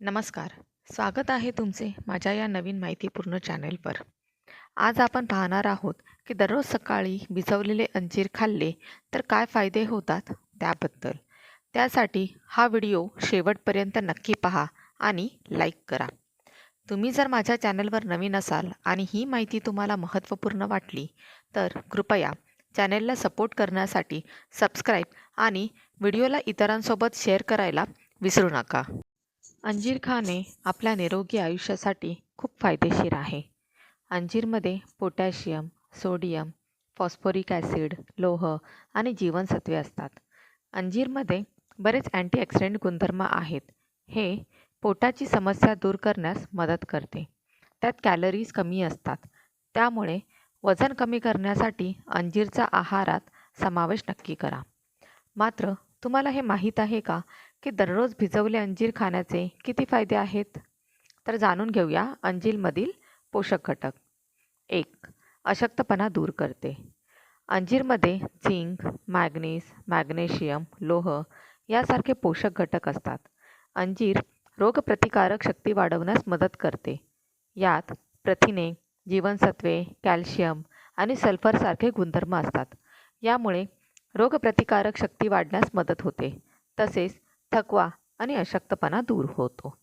नमस्कार. स्वागत आहे तुमचे माझ्या या नवीन माहितीपूर्ण चॅनेलवर. आज आपण पाहणार आहोत की दररोज सकाळी भिजवलेले अंजीर खाल्ले तर काय फायदे होतात त्याबद्दल. त्यासाठी हा व्हिडिओ शेवटपर्यंत नक्की पहा आणि लाईक करा. तुम्ही जर माझ्या चॅनलवर नवीन असाल आणि ही माहिती तुम्हाला महत्त्वपूर्ण वाटली तर कृपया चॅनेलला सपोर्ट करण्यासाठी सबस्क्राईब आणि व्हिडिओला इतरांसोबत शेअर करायला विसरू नका. अंजीर खाणे आपल्या निरोगी आयुष्यासाठी खूप फायदेशीर आहे. अंजीरमध्ये पोटॅशियम सोडियम फॉस्फोरिक ॲसिड लोह आणि जीवनसत्वे असतात. अंजीरमध्ये बरेच अँटीऑक्सिडंट गुणधर्म आहेत. हे पोटाची समस्या दूर करण्यास मदत करते. त्यात कॅलरीज कमी असतात. त्यामुळे वजन कमी करण्यासाठी अंजीरचा आहारात समावेश नक्की करा. मात्र तुम्हाला हे माहीत आहे का की दररोज भिजवले अंजीर खाण्याचे किती फायदे आहेत? तर जाणून घेऊया अंजीरमधील पोषक घटक. एक अशक्तपणा दूर करते. अंजीरमध्ये झिंक मॅग्नीस मॅग्नेशियम लोह यासारखे पोषक घटक असतात. अंजीर रोगप्रतिकारक शक्ती वाढवण्यास मदत करते. यात प्रथिने जीवनसत्वे कॅल्शियम आणि सल्फरसारखे गुणधर्म असतात. यामुळे रोगप्रतिकारक शक्ती वाढण्यास मदत होते. तसेच थकवा आणि अशक्तपणा दूर होतो.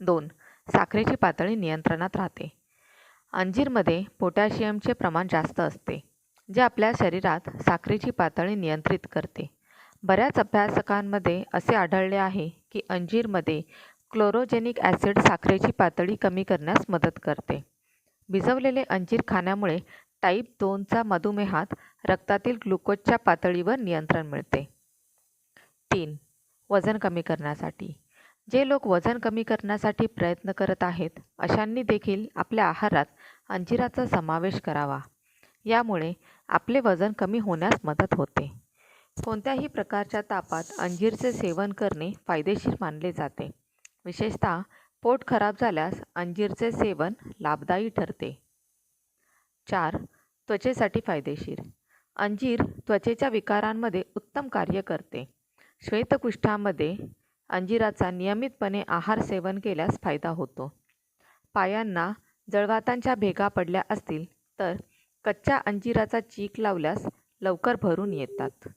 दोन साखरेची पातळी नियंत्रणात राहते. अंजीरमध्ये पोटॅशियमचे प्रमाण जास्त असते जे आपल्या शरीरात साखरेची पातळी नियंत्रित करते. बऱ्याच अभ्यासकांमध्ये असे आढळले आहे की अंजीरमध्ये क्लोरोजेनिक ॲसिड साखरेची पातळी कमी करण्यास मदत करते. भिजवलेले अंजीर खाण्यामुळे टाईप दोनचा मधुमेहात रक्तातील ग्लुकोजच्या पातळीवर नियंत्रण मिळते. तीन वजन कमी करण्यासाठी. जे लोक वजन कमी करण्यासाठी प्रयत्न करत आहेत अशांनी देखील आपल्या आहारात अंजिराचा समावेश करावा. यामुळे आपले वजन कमी होण्यास मदत होते. कोणत्याही प्रकारच्या तापात अंजीरचे सेवन करणे फायदेशीर मानले जाते. विशेषतः पोट खराब झाल्यास अंजीरचे सेवन लाभदायी ठरते. चार त्वचेसाठी फायदेशीर. अंजीर त्वचेच्या विकारांमध्ये उत्तम कार्य करते. श्वेतकुष्ठामध्ये अंजिराचा नियमितपणे आहार सेवन केल्यास फायदा होतो. पायांना जळवातांच्या भेगा पडल्या असतील तर कच्च्या अंजिराचा चीक लावल्यास लवकर भरून येतात.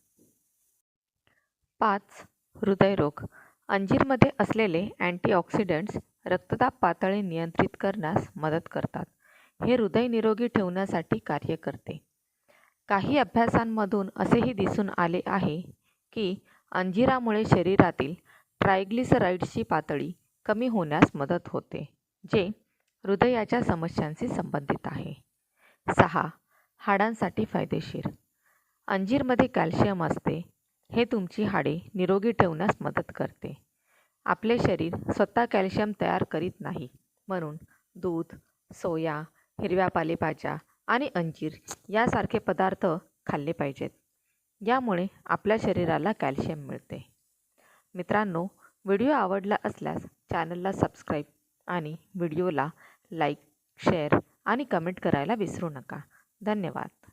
पाच. हृदयरोग. अंजीरमध्ये असलेले अँटीऑक्सिडंट्स रक्तदाब पातळी नियंत्रित करण्यास मदत करतात. हे हृदय निरोगी ठेवण्यासाठी कार्य करते. काही अभ्यासांमधून असेही दिसून आले आहे की अंजिरामुळे शरीरातील ट्रायग्लिसराईड्सची पातळी कमी होण्यास मदत होते जे हृदयाच्या समस्यांशी संबंधित आहे. सहा. हाडांसाठी फायदेशीर. अंजीरमध्ये कॅल्शियम असते हे तुमची हाडे निरोगी ठेवण्यास मदत करते. आपले शरीर स्वतः कॅल्शियम तयार करीत नाही म्हणून दूध सोया हिरव्या पालेभाज्या आणि अंजीर यासारखे पदार्थ खाल्ले पाहिजेत. यामुळे आपल्या शरीराला कॅल्शियम मिळते. मित्रांनो व्हिडिओ आवडला असल्यास चॅनलला सबस्क्राईब आणि व्हिडिओला लाईक शेअर आणि कमेंट करायला विसरू नका. धन्यवाद.